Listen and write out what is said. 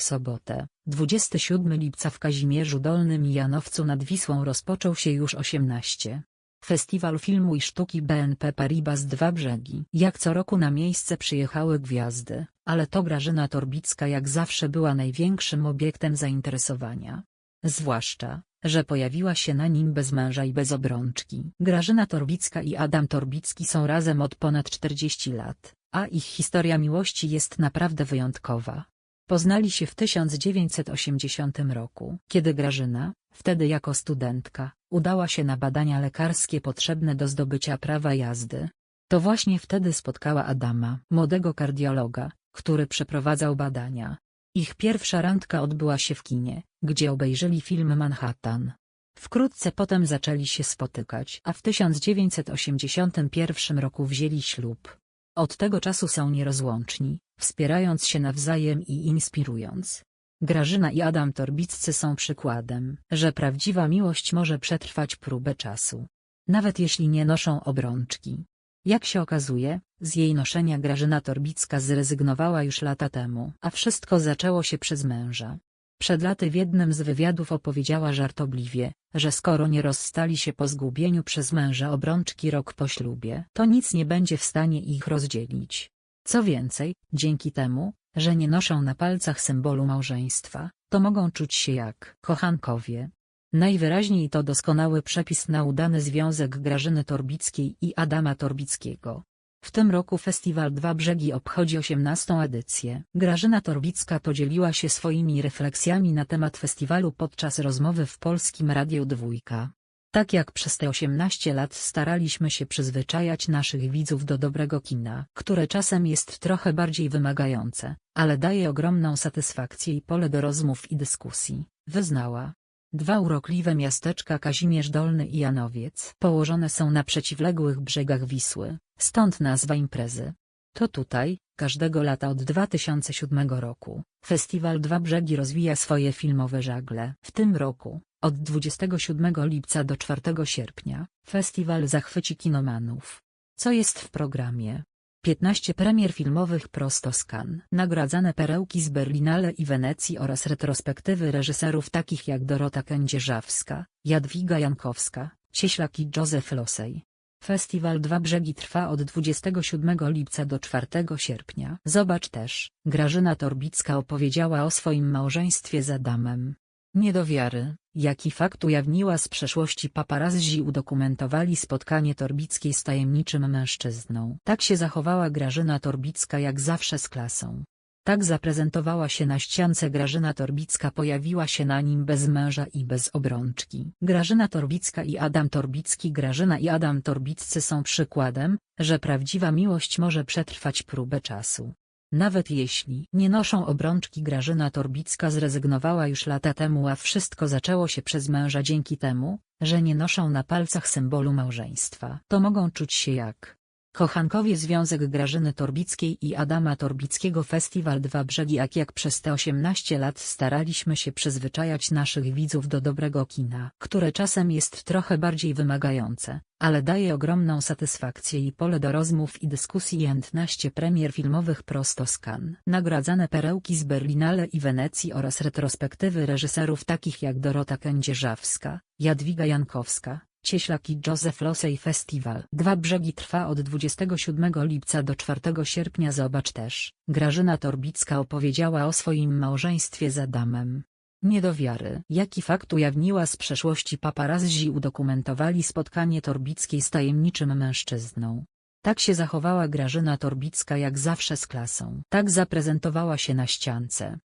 W sobotę, 27 lipca w Kazimierzu Dolnym i Janowcu nad Wisłą rozpoczął się już 18. Festiwal Filmu i Sztuki BNP Paribas Dwa Brzegi. Jak co roku na miejsce przyjechały gwiazdy, ale to Grażyna Torbicka jak zawsze była największym obiektem zainteresowania. Zwłaszcza, że pojawiła się na nim bez męża i bez obrączki. Grażyna Torbicka i Adam Torbicki są razem od ponad 40 lat, a ich historia miłości jest naprawdę wyjątkowa. Poznali się w 1980 roku, kiedy Grażyna, wtedy jako studentka, udała się na badania lekarskie potrzebne do zdobycia prawa jazdy. To właśnie wtedy spotkała Adama, młodego kardiologa, który przeprowadzał badania. Ich pierwsza randka odbyła się w kinie, gdzie obejrzeli film Manhattan. Wkrótce potem zaczęli się spotykać, a w 1981 roku wzięli ślub. Od tego czasu są nierozłączni, wspierając się nawzajem i inspirując. Grażyna i Adam Torbiccy są przykładem, że prawdziwa miłość może przetrwać próbę czasu. Nawet jeśli nie noszą obrączki. Jak się okazuje, z jej noszenia Grażyna Torbicka zrezygnowała już lata temu, a wszystko zaczęło się przez męża. Przed laty w jednym z wywiadów opowiedziała żartobliwie, że skoro nie rozstali się po zgubieniu przez męża obrączki rok po ślubie, to nic nie będzie w stanie ich rozdzielić. Co więcej, dzięki temu, że nie noszą na palcach symbolu małżeństwa, to mogą czuć się jak kochankowie. Najwyraźniej to doskonały przepis na udany związek Grażyny Torbickiej i Adama Torbickiego. W tym roku Festiwal Dwa Brzegi obchodzi 18. edycję. Grażyna Torbicka podzieliła się swoimi refleksjami na temat festiwalu podczas rozmowy w Polskim Radiu Dwójka. Tak jak przez te 18 lat staraliśmy się przyzwyczajać naszych widzów do dobrego kina, które czasem jest trochę bardziej wymagające, ale daje ogromną satysfakcję i pole do rozmów i dyskusji, wyznała. Dwa urokliwe miasteczka Kazimierz Dolny i Janowiec położone są na przeciwległych brzegach Wisły, stąd nazwa imprezy. To tutaj, każdego lata od 2007 roku, festiwal Dwa Brzegi rozwija swoje filmowe żagle. W tym roku, od 27 lipca do 4 sierpnia, festiwal zachwyci kinomanów. Co jest w programie? 15 premier filmowych prosto z Cannes, nagradzane perełki z Berlinale i Wenecji oraz retrospektywy reżyserów takich jak Dorota Kędzierzawska, Jadwiga Jankowska, Cieślak i Józef Losej. Festiwal Dwa Brzegi trwa od 27 lipca do 4 sierpnia. Zobacz też, Grażyna Torbicka opowiedziała o swoim małżeństwie z Adamem. Nie do wiary, jaki fakt ujawniła z przeszłości paparazzi udokumentowali spotkanie Torbickiej z tajemniczym mężczyzną. Tak się zachowała Grażyna Torbicka jak zawsze z klasą. Tak zaprezentowała się na ściance Grażyna Torbicka pojawiła się na nim bez męża i bez obrączki. Grażyna Torbicka i Adam Torbicki Grażyna i Adam Torbiccy są przykładem, że prawdziwa miłość może przetrwać próbę czasu. Nawet jeśli nie noszą obrączki Grażyna Torbicka zrezygnowała już lata temu a wszystko zaczęło się przez męża dzięki temu, że nie noszą na palcach symbolu małżeństwa. To mogą czuć się jak Kochankowie Związek Grażyny Torbickiej i Adama Torbickiego Festiwal Dwa Brzegi. Jak jak przez te 18 lat staraliśmy się przyzwyczajać naszych widzów do dobrego kina, które czasem jest trochę bardziej wymagające, ale daje ogromną satysfakcję i pole do rozmów i dyskusji 15 premier filmowych prosto z Cannes, nagradzane perełki z Berlinale i Wenecji oraz retrospektywy reżyserów takich jak Dorota Kędzierzawska, Jadwiga Jankowska, Cieślak i Józef Losej Festiwal Dwa Brzegi trwa od 27 lipca do 4 sierpnia Zobacz też, Grażyna Torbicka opowiedziała o swoim małżeństwie z Adamem. Nie do wiary. Jaki fakt ujawniła z przeszłości paparazzi udokumentowali spotkanie Torbickiej z tajemniczym mężczyzną. Tak się zachowała Grażyna Torbicka jak zawsze z klasą. Tak zaprezentowała się na ściance,